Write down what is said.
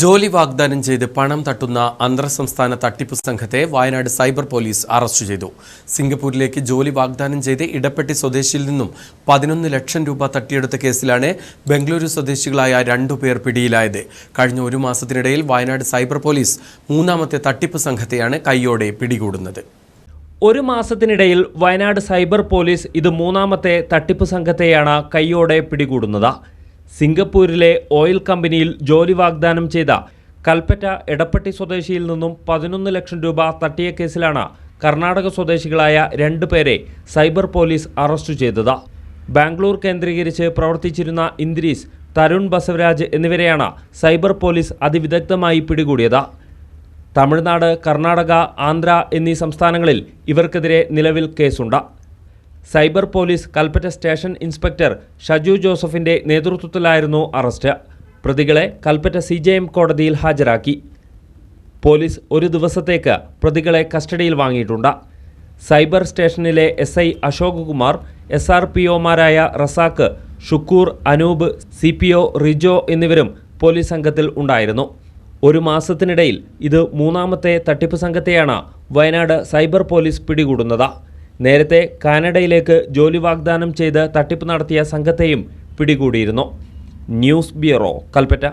ജോലി വാഗ്ദാനം ചെയ്ത് പണം തട്ടുന്ന അന്തർസംസ്ഥാന തട്ടിപ്പ് സംഘത്തെ വയനാട് സൈബർ പോലീസ് അറസ്റ്റ് ചെയ്തു. സിംഗപ്പൂരിലേക്ക് ജോലി വാഗ്ദാനം ചെയ്ത് ഇടപ്പെട്ടി സ്വദേശിയിൽ നിന്നും പതിനൊന്ന് ലക്ഷം രൂപ തട്ടിയെടുത്ത കേസിലാണ് ബംഗളൂരു സ്വദേശികളായ രണ്ടു രണ്ടുപേർ പിടിയിലായത്. കഴിഞ്ഞ ഒരു മാസത്തിനിടയിൽ വയനാട് സൈബർ പോലീസ് മൂന്നാമത്തെ തട്ടിപ്പ് സംഘത്തെയാണ് കൈയോടെ പിടികൂടുന്നത്. ഒരു മാസത്തിനിടയിൽ വയനാട് സൈബർ പോലീസ് ഇത് മൂന്നാമത്തെ തട്ടിപ്പ് സംഘത്തെയാണ് കൈയോടെ പിടികൂടുന്നത്. സിംഗപ്പൂരിലെ ഓയിൽ കമ്പനിയിൽ ജോലി വാഗ്ദാനം ചെയ്ത കൽപ്പറ്റ എടപ്പട്ടി സ്വദേശിയിൽ നിന്നും പതിനൊന്ന് ലക്ഷം രൂപ തട്ടിയ കേസിലാണ് കർണാടക സ്വദേശികളായ രണ്ടു പേരെ സൈബർ പോലീസ് അറസ്റ്റ് ചെയ്തത്. ബാംഗ്ലൂർ കേന്ദ്രീകരിച്ച് പ്രവർത്തിച്ചിരുന്ന ഇന്ദ്രീസ് തരുൺ ബസവരാജ് എന്നിവരെയാണ് സൈബർ പോലീസ് അതിവിദഗ്ധമായി പിടികൂടിയത്. തമിഴ്നാട് കർണാടക ആന്ധ്ര എന്നീ സംസ്ഥാനങ്ങളിൽ ഇവർക്കെതിരെ നിലവിൽ കേസുണ്ട്. Cyber police Kalpetta station inspector Shaju ജോസഫിന്റെ നേതൃത്വത്തിലായിരുന്നു അറസ്റ്റ്. പ്രതികളെ കൽപ്പറ്റ സി ജെ എം കോടതിയിൽ ഹാജരാക്കി. പോലീസ് ഒരു ദിവസത്തേക്ക് പ്രതികളെ കസ്റ്റഡിയിൽ വാങ്ങിയിട്ടുണ്ട്. സൈബർ സ്റ്റേഷനിലെ S I Ashok Kumar S R P ഒമാരായ Razak Shukoor Anoop C P O Rijo എന്നിവരും പോലീസ് സംഘത്തിൽ ഉണ്ടായിരുന്നു. ഒരു മാസത്തിനിടയിൽ ഇത് മൂന്നാമത്തെ തട്ടിപ്പ് സംഘത്തെയാണ് വയനാട് സൈബർ പോലീസ് പിടികൂടുന്നത്. നേരത്തെ കാനഡയിലേക്ക് ജോലി വാഗ്ദാനം ചെയ്ത് തട്ടിപ്പ് നടത്തിയ സംഘത്തെയും പിടികൂടിയിരുന്നു. News bureau Kalpetta.